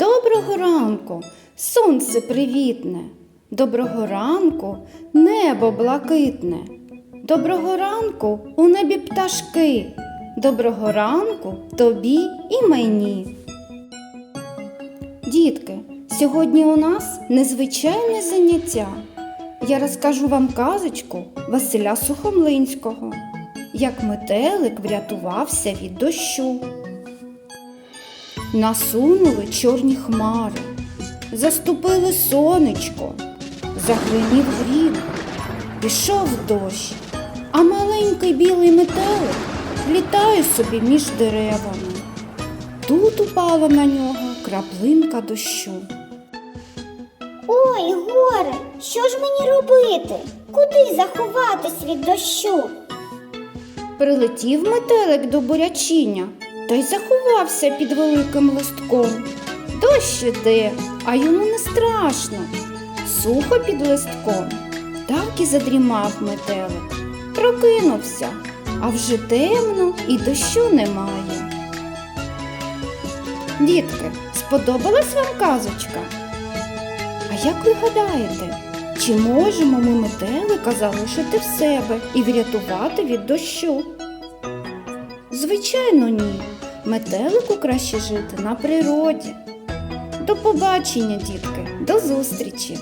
Доброго ранку, сонце привітне. Доброго ранку, небо блакитне. Доброго ранку у небі пташки. Доброго ранку тобі і мені. Дітки, сьогодні у нас незвичайне заняття. Я розкажу вам казочку Василя Сухомлинського, як метелик врятувався від дощу. Насунули чорні хмари, заступили сонечко, загримів грім, пішов дощ, а маленький білий метелик літає собі між деревами. Тут упала на нього краплинка дощу. Ой, горе, що ж мені робити? Куди заховатись від дощу? Прилетів метелик до бурячиня та й заховався під великим листком. Дощ іде, а йому не страшно. Сухо під листком. Так і задрімав метелик. Прокинувся, а вже темно і дощу немає. Дітки, сподобалась вам казочка? А як ви гадаєте, чи можемо ми метелика залишити в себе і врятувати від дощу? Звичайно, ні. Метелику краще жити на природі. До побачення, дітки, до зустрічі!